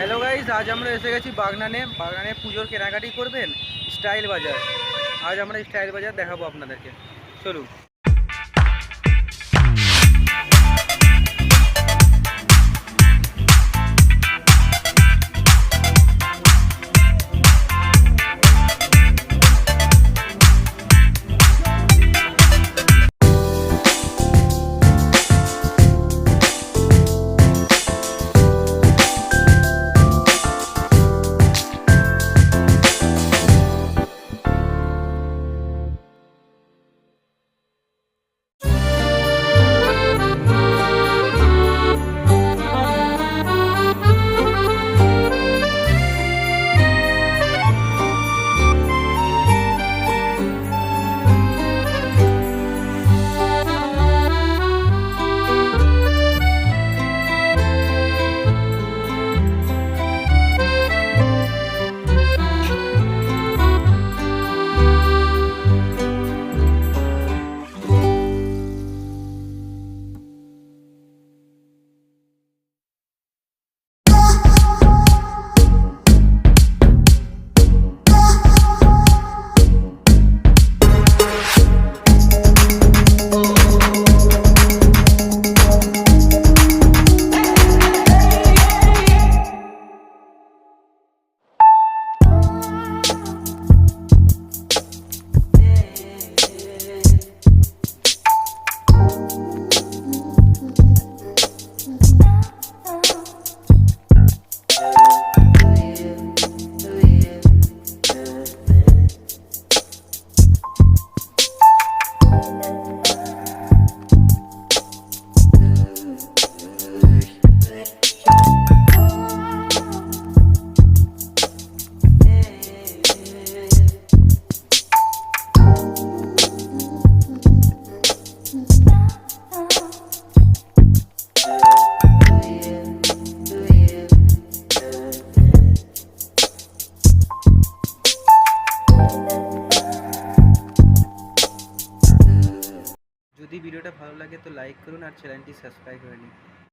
Hello guys আজ আমরা এসে গেছি বাগনানে। বাগনানে পুজোর কেনাকাটি করবেন স্টাইল বাজার। আজ আমরা স্টাইল বাজার দেখাবো আপনাদেরকে। চলুন। you. যদি ভিডিওটা ভালো লাগে তো লাইক করুন আর চ্যানেলটি সাবস্ক্রাইব করে নিন।